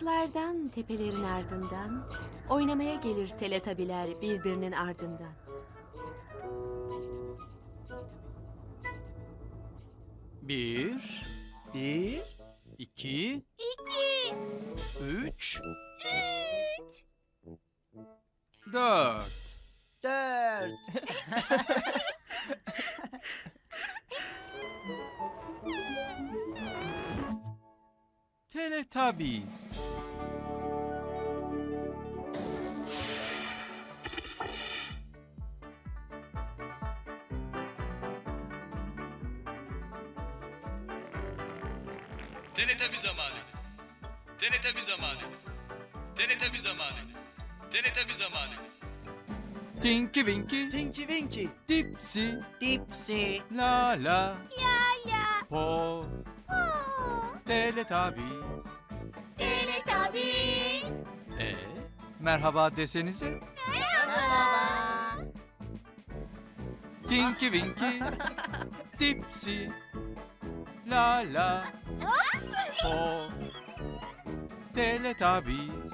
Uzaklardan tepelerin ardından oynamaya gelir teletabiler birbirinin ardından. Bir, Bir, iki, İki, üç, üç, dört. dört. Teletubbies. Bir zamanı. Bir zamanı. Bir zamanı. Bir zamanı. Tinky Winky, Tinky Winky, Dipsy, Dipsy, La La, la la, Po, po, Teletubbies. Teletubbies. E, merhaba desenize. Merhaba. Tinky Winky, Dipsy, La La, Po, Teletubbies.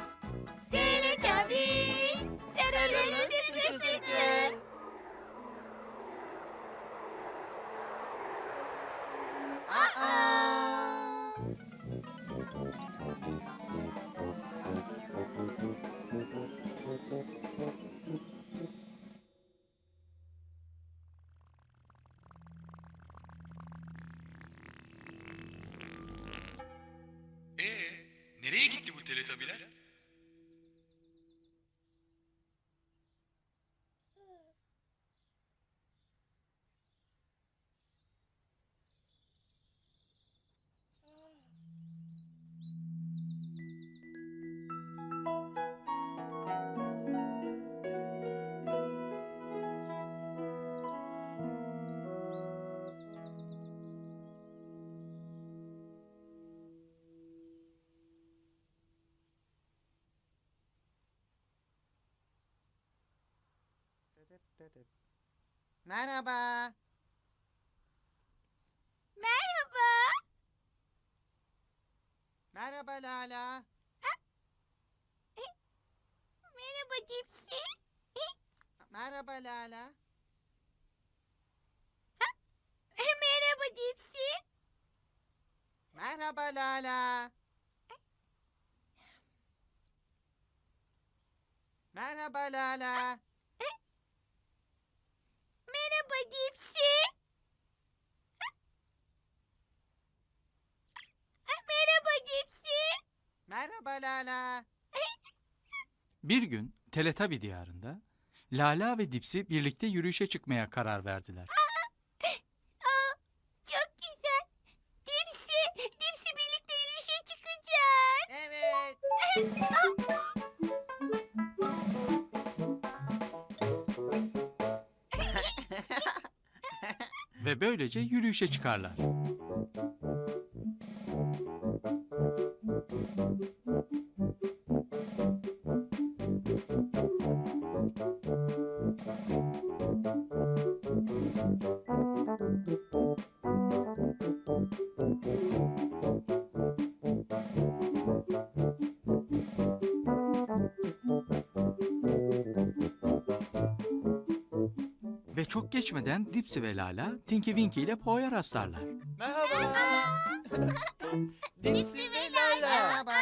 Teletubbies. Sarılın nereye gitti bu teletabiler? Merhaba. Merhaba. Merhaba Lala. Merhaba Dipsy. Merhaba Lala. Merhaba Dipsy. Merhaba Lala. Merhaba Lala. Merhaba Dipsy. Merhaba Dipsy. Merhaba Lala. Bir gün Teletabi diyarında Lala ve Dipsy birlikte yürüyüşe çıkmaya karar verdiler. Aa, çok güzel. Dipsy, Dipsy birlikte yürüyüşe çıkacağız. Evet. Ve böylece yürüyüşe çıkarlar. Geçmeden Dipsy ve Lala Tinky Winky ile Po'ya rastlarlar. Merhaba. Dipsy ve Lala. Merhaba.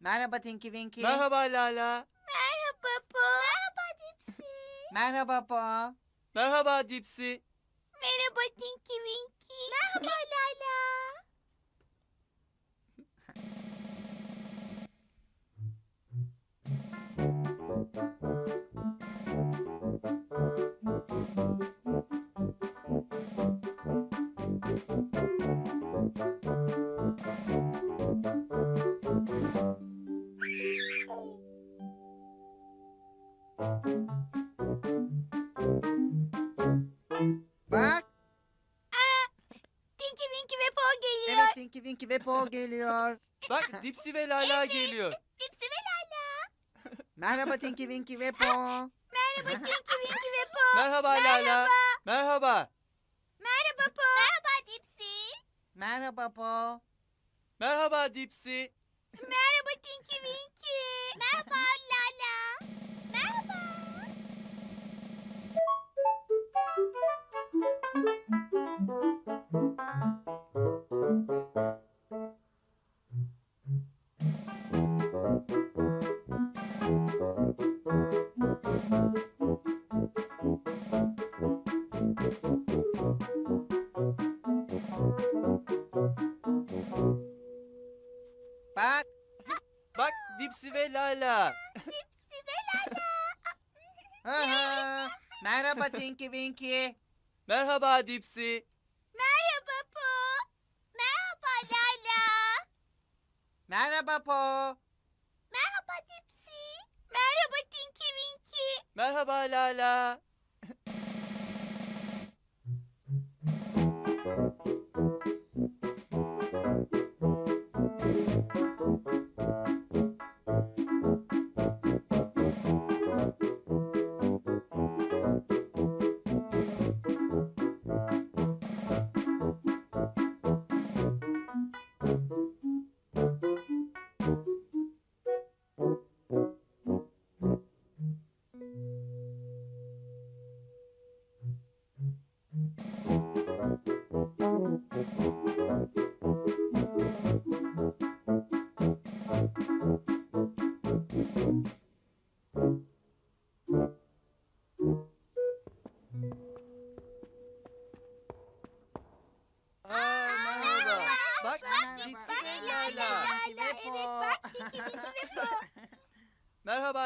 Merhaba Tinky Winky. Merhaba Lala. Merhaba Po. Merhaba Dipsy. Merhaba Po. Merhaba Dipsy. Bak. Tinky Winky ve Po geliyor. Evet Tinky Winky ve Po geliyor. Bak Dipsy ve Lala geliyor. Dipsy ve Lala. Merhaba Tinky Winky ve Po. Merhaba Tinky Winky ve Po. Merhaba Lala. Merhaba. Merhaba Merhaba Po. Merhaba Dipsy. Merhaba Po. Merhaba Dipsy. Merhaba Tinky Winky. Bak. Bak Dipsy ve Lala. Dipsy ve Lala. Merhaba Tinky Winky. Merhaba Dipsy. Merhaba Po. Merhaba Lala. Merhaba Po. Merhaba Dipsy. Merhaba Tinky Winky. Merhaba Lala.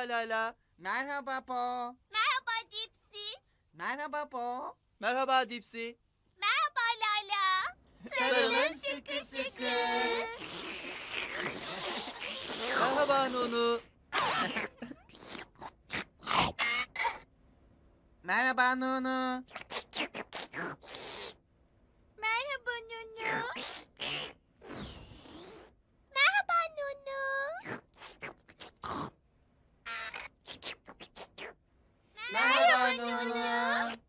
Lala. Merhaba Po. Merhaba Dipsy. Merhaba Po. Merhaba Dipsy. Merhaba Lala. Sarılın sıkı sıkı. Merhaba Nunu. Merhaba Nunu. Merhaba Nunu. Merhaba Nunu. Merhaba Nunu. Aa.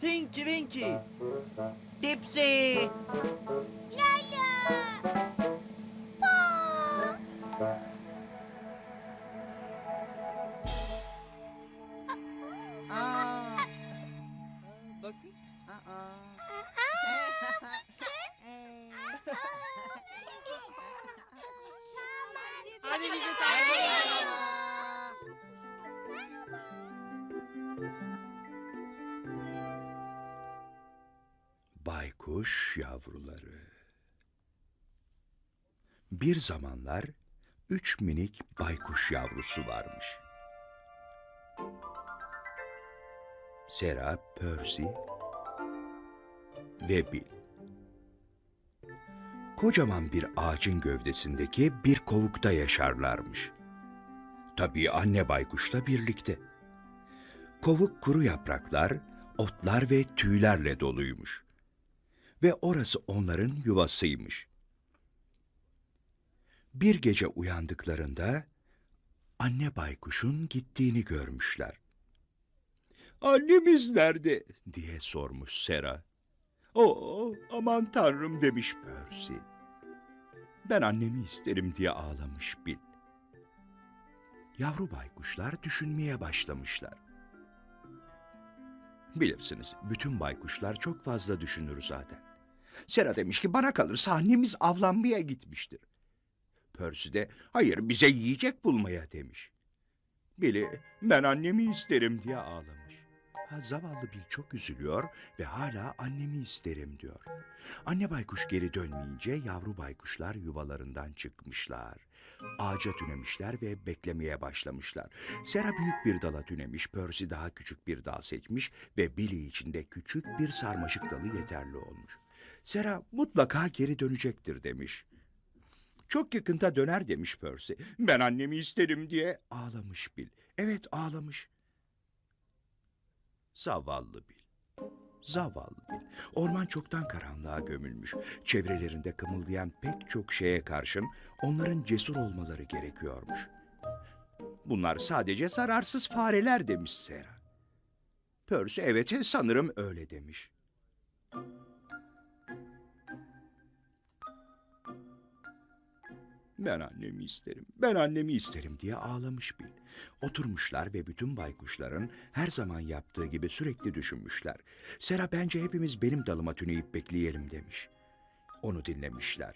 Tinky Winky. Dipsy. Bir zamanlar üç minik baykuş yavrusu varmış. Sera, Percy ve Bill. Kocaman bir ağacın gövdesindeki bir kovukta yaşarlarmış. Tabii anne baykuşla birlikte. Kovuk kuru yapraklar, otlar ve tüylerle doluymuş ve orası onların yuvasıymış. Bir gece uyandıklarında anne baykuşun gittiğini görmüşler. Annemiz nerede? diye sormuş Sera. Oo, aman tanrım demiş Percy. Ben annemi isterim diye ağlamış Bil. Yavru baykuşlar düşünmeye başlamışlar. Bilirsiniz, bütün baykuşlar çok fazla düşünür zaten. Sera demiş ki bana kalırsa annemiz avlanmaya gitmiştir. Percy de hayır bize yiyecek bulmaya demiş. Billy ben annemi isterim diye ağlamış. Ha, zavallı Bill çok üzülüyor ve hala annemi isterim diyor. Anne baykuş geri dönmeyince yavru baykuşlar yuvalarından çıkmışlar. Ağaca tünemişler ve beklemeye başlamışlar. Sera büyük bir dala tünemiş, Percy daha küçük bir dal seçmiş ve Billy için de küçük bir sarmaşık dalı yeterli olmuş. Sera mutlaka geri dönecektir demiş. Çok yakında döner demiş Percy. Ben annemi isterim diye ağlamış Bill. Evet ağlamış. Zavallı Bill. Zavallı Bill. Orman çoktan karanlığa gömülmüş. Çevrelerinde kımıldayan pek çok şeye karşın onların cesur olmaları gerekiyormuş. Bunlar sadece zararsız fareler demiş Sera. Percy evet sanırım öyle demiş. Ben annemi isterim, ben annemi isterim diye ağlamış Bil. Oturmuşlar ve bütün baykuşların her zaman yaptığı gibi sürekli düşünmüşler. Sera bence hepimiz benim dalıma tüneyip bekleyelim demiş. Onu dinlemişler.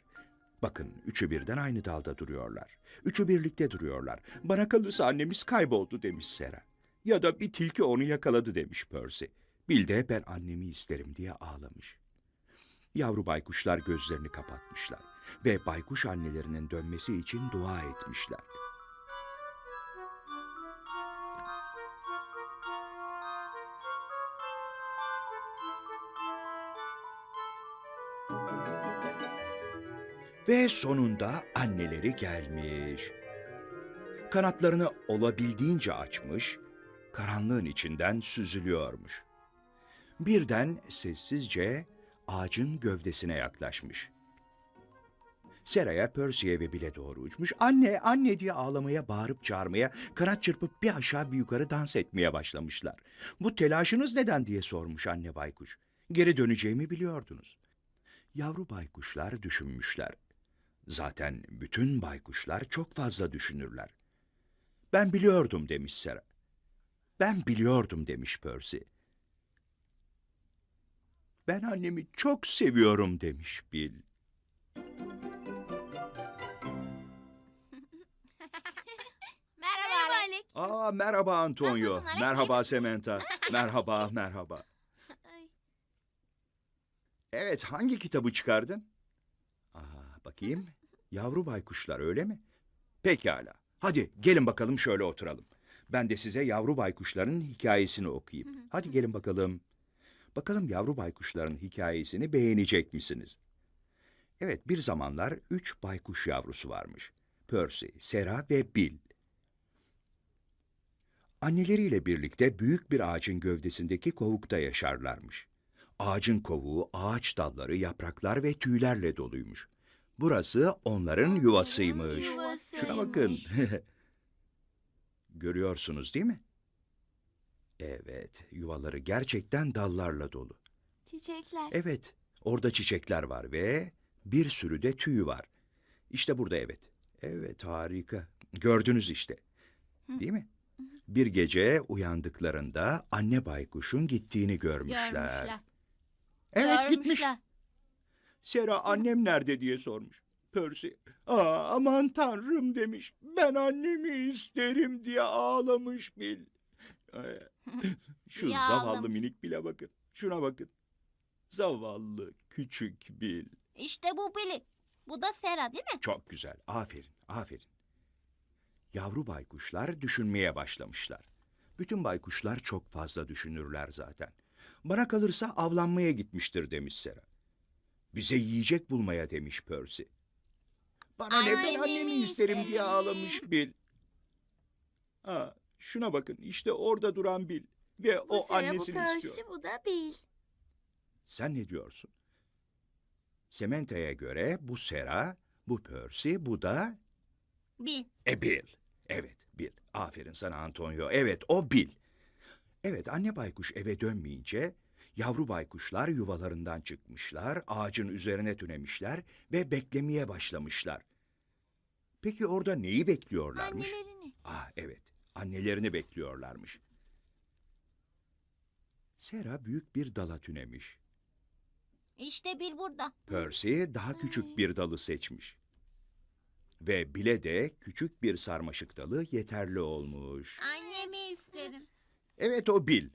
Bakın üçü birden aynı dalda duruyorlar. Üçü birlikte duruyorlar. Bana kalırsa annemiz kayboldu demiş Sera. Ya da bir tilki onu yakaladı demiş Percy. Bil de ben annemi isterim diye ağlamış. Yavru baykuşlar gözlerini kapatmışlar ve baykuş annelerinin dönmesi için dua etmişler. Ve sonunda anneleri gelmiş. Kanatlarını olabildiğince açmış, karanlığın içinden süzülüyormuş. Birden sessizce ağacın gövdesine yaklaşmış. Seraya, Percy'ye ve bile doğru uçmuş. Anne, anne diye ağlamaya, bağırıp çağırmaya, kanat çırpıp bir aşağı bir yukarı dans etmeye başlamışlar. Bu telaşınız neden diye sormuş anne baykuş. Geri döneceğimi biliyordunuz. Yavru baykuşlar düşünmüşler. Zaten bütün baykuşlar çok fazla düşünürler. Ben biliyordum demiş Sera. Ben biliyordum demiş Percy. Ben annemi çok seviyorum demiş Bill. Merhaba Alek. Aa merhaba Antonio. Nasılsın Alex? Merhaba Samantha. merhaba, merhaba. Evet, hangi kitabı çıkardın? Aa, bakayım. Yavru baykuşlar öyle mi? Pekala. Hadi gelin bakalım şöyle oturalım. Ben de size yavru baykuşların hikayesini okuyayım. Hadi gelin bakalım. Bakalım yavru baykuşların hikayesini beğenecek misiniz? Evet, bir zamanlar üç baykuş yavrusu varmış. Percy, Sera ve Bill. Anneleriyle birlikte büyük bir ağacın gövdesindeki kovukta yaşarlarmış. Ağacın kovuğu, ağaç dalları, yapraklar ve tüylerle doluymuş. Burası onların yuvasıymış. Yuvasıymış. Şuna bakın. Görüyorsunuz değil mi? Evet, yuvaları gerçekten dallarla dolu. Çiçekler. Evet, orada çiçekler var ve bir sürü de tüy var. İşte burada evet. Evet, harika. Gördünüz işte. Değil mi? Bir gece uyandıklarında anne baykuşun gittiğini görmüşler. Görmüşler. Evet gitmiş. Görmüşler. Sera annem nerede diye sormuş. Percy, aa aman tanrım demiş. Ben annemi isterim diye ağlamış Bil. Şu Ya zavallı ağlamış. minik Bill'e bakın. Şuna bakın. Zavallı küçük Bil. İşte bu Billy. Bu da Sera değil mi? Çok güzel. Aferin, aferin. Yavru baykuşlar düşünmeye başlamışlar. Bütün baykuşlar çok fazla düşünürler zaten. Bana kalırsa avlanmaya gitmiştir demiş Sera. Bize yiyecek bulmaya demiş Percy. Bana ne ben Annemi annemi isterim diye isterim. ağlamış Bill. Aa, şuna bakın işte orada duran Bill ve o annesini istiyor. bu da Bill. Sen ne diyorsun? Sementa'ya göre bu Sera, bu Percy, bu da Bill. E Bill. Evet Bill. Aferin sana Antonio. Evet o Bill. Evet anne baykuş eve dönmeyince Yavru baykuşlar yuvalarından çıkmışlar, ağacın üzerine tünemişler ve beklemeye başlamışlar. Peki orada neyi bekliyorlarmış? Annelerini. Ah evet, annelerini bekliyorlarmış. Sera büyük bir dala tünemiş. İşte Bil burada. Percy daha küçük bir dalı seçmiş. Ve Bile de küçük bir sarmaşık dalı yeterli olmuş. Annemi isterim. Evet o Bill.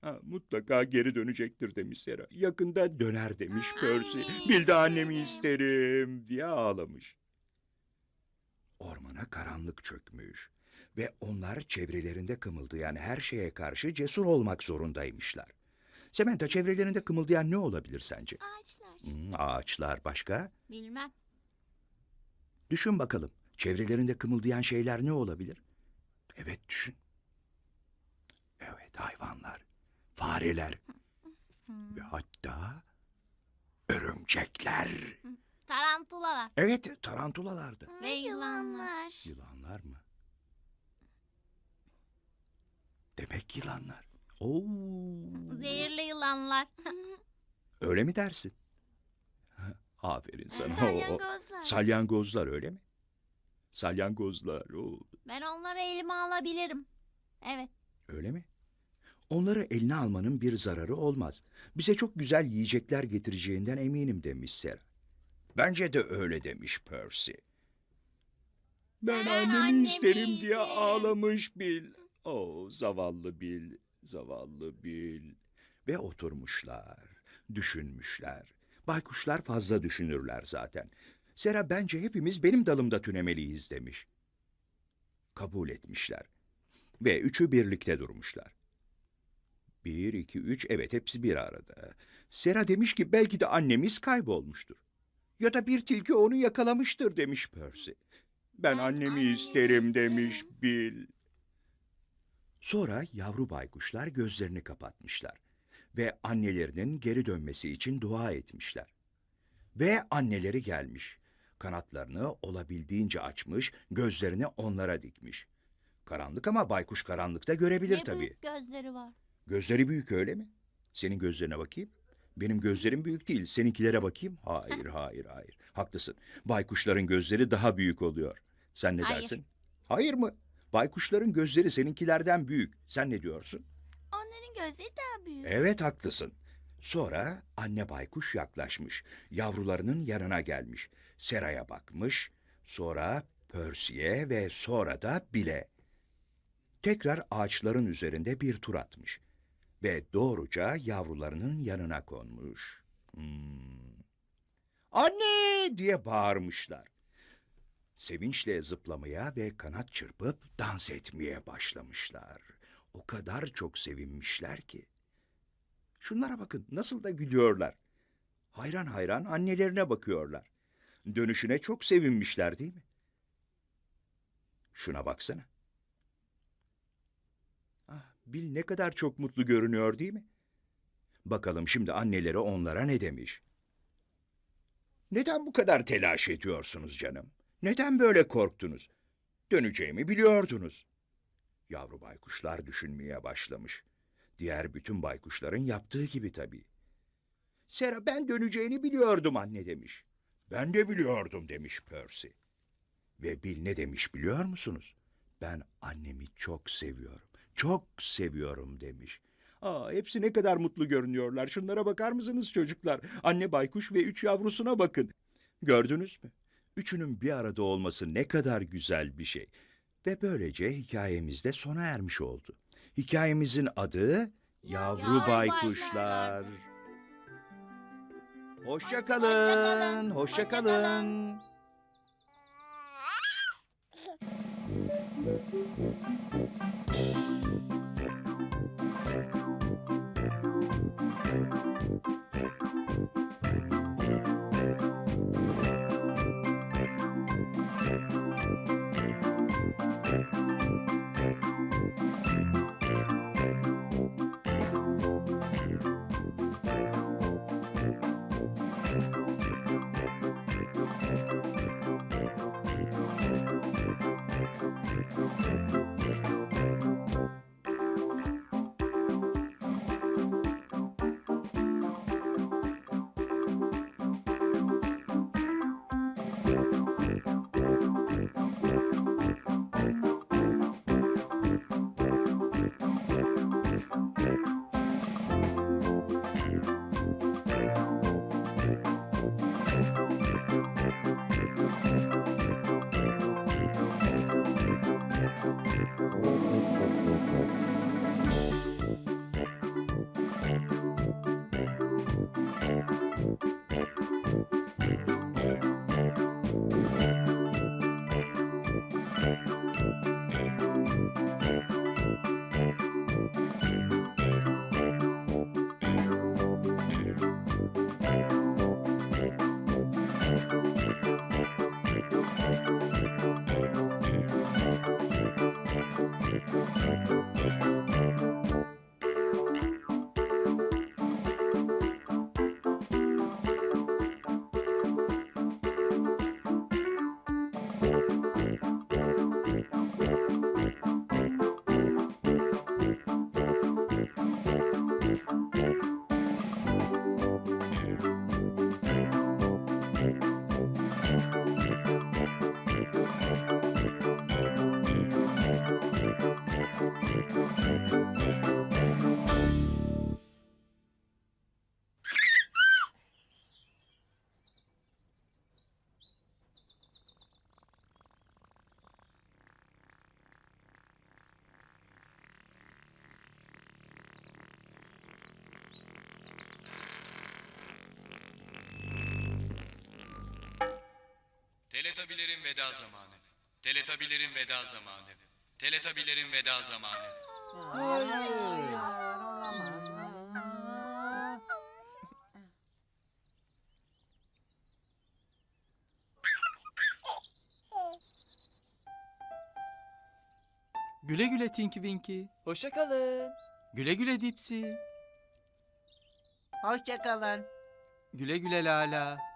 Ha, mutlaka geri dönecektir demiş Sera. Yakında döner demiş Percy. Annemi Bill de annemi isterim." isterim diye ağlamış. Ormana karanlık çökmüş ve onlar çevrelerinde kımıldayan her şeye karşı cesur olmak zorundaymışlar. Sementa çevrelerinde kımıldayan ne olabilir sence? Ağaçlar. Hmm, ağaçlar başka? Bilmem. Düşün bakalım. Çevrelerinde kımıldayan şeyler ne olabilir? Evet düşün. Evet hayvanlar, fareler ve hatta örümcekler. Tarantulalar. Evet tarantulalardı. Ve yılanlar. Yılanlar mı? Yılanlar. Oo. Zehirli yılanlar. Öyle mi dersin? Aferin sana. Oo, Salyangozlar. Salyangozlar öyle mi? Salyangozlar. Oo. Ben onları elime alabilirim. Evet. Öyle mi? Onları eline almanın bir zararı olmaz. Bize çok güzel yiyecekler getireceğinden eminim demiş Sera. Bence de öyle demiş Percy. Ben, Ben annemi, annemi isterim diye isterim. ağlamış Bill. Oh zavallı Bill, zavallı Bill. Ve oturmuşlar, düşünmüşler. Baykuşlar fazla düşünürler zaten. Sera bence hepimiz benim dalımda tünemeliyiz demiş. Kabul etmişler. Ve üçü birlikte durmuşlar. Bir, iki, üç, evet hepsi bir arada. Sera demiş ki belki de annemiz kaybolmuştur. Ya da bir tilki onu yakalamıştır demiş Percy. Ben, annemi, isterim. demiş Bill. Sonra yavru baykuşlar gözlerini kapatmışlar ve annelerinin geri dönmesi için dua etmişler. Ve anneleri gelmiş. Kanatlarını olabildiğince açmış, gözlerini onlara dikmiş. Karanlık ama baykuş karanlıkta görebilir ne tabii. büyük gözleri var. Gözleri büyük öyle mi? Senin gözlerine bakayım. Benim gözlerim büyük değil. Seninkilere bakayım. Hayır, hayır, hayır. Haklısın. Baykuşların gözleri daha büyük oluyor. Sen ne Hayır. dersin? Hayır mı? Baykuşların gözleri seninkilerden büyük. Sen ne diyorsun? Onların gözleri daha büyük. Evet haklısın. Sonra anne baykuş yaklaşmış. Yavrularının yanına gelmiş. Sera'ya bakmış. Sonra Percy'ye ve sonra da Bill'e. Tekrar ağaçların üzerinde bir tur atmış. Ve doğruca yavrularının yanına konmuş. Hmm. Anne diye bağırmışlar. Sevinçle zıplamaya ve kanat çırpıp dans etmeye başlamışlar. O kadar çok sevinmişler ki. Şunlara bakın nasıl da gülüyorlar. Hayran hayran annelerine bakıyorlar. Dönüşüne çok sevinmişler değil mi? Şuna baksana. Ah, Bil ne kadar çok mutlu görünüyor değil mi? Bakalım şimdi anneleri onlara ne demiş? Neden bu kadar telaş ediyorsunuz canım? Neden böyle korktunuz? Döneceğimi biliyordunuz. Yavru baykuşlar düşünmeye başlamış. Diğer bütün baykuşların yaptığı gibi tabii. Sera ben döneceğini biliyordum anne demiş. Ben de biliyordum demiş Percy. Ve Bill ne demiş biliyor musunuz? Ben annemi çok seviyorum. Çok seviyorum demiş. Aa, hepsi ne kadar mutlu görünüyorlar. Şunlara bakar mısınız çocuklar? Anne baykuş ve üç yavrusuna bakın. Gördünüz mü? Üçünün bir arada olması ne kadar güzel bir şey. Ve böylece hikayemiz de sona ermiş oldu. Hikayemizin adı Yavru Yavru Baykuşlar. Hoşça kalın, hoşça kalın. Teletabilerin veda zamanı. Teletabilerin veda zamanı. Teletabilerin veda zamanı. Hayır. Olamaz. Aa. Güle güle Tinky Winky. Hoşça kalın. Güle güle Dipsy. Hoşça kalın. Güle güle Lala.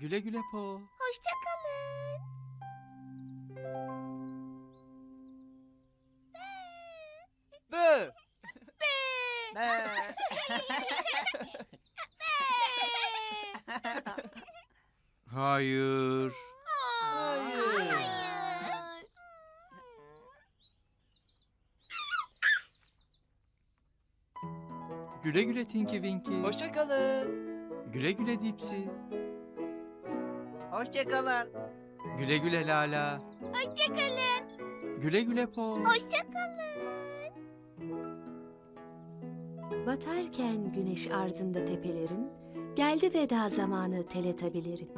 Hoşçakalın. Güle güle Po. Hoşçakalın. Bı. Be. Hayır. Hayır. Güle güle Tinky Winky. Hoşça kalın. Güle güle Dipsy. Hoşça kalın. Güle güle Lala. Hoşçakalın. Güle güle Po. Hoşçakalın. Batarken güneş ardında tepelerin, geldi veda zamanı teletabilerin.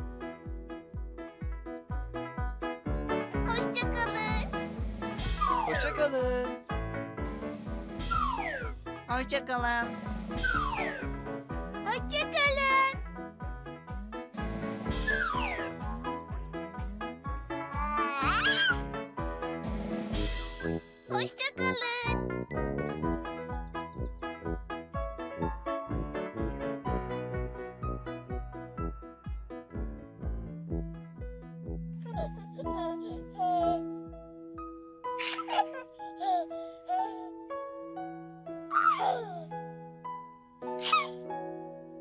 Hoşçakalın. Hoşça kalın. Hoşça kalın. Hoşçakalın. Hoşçakalın.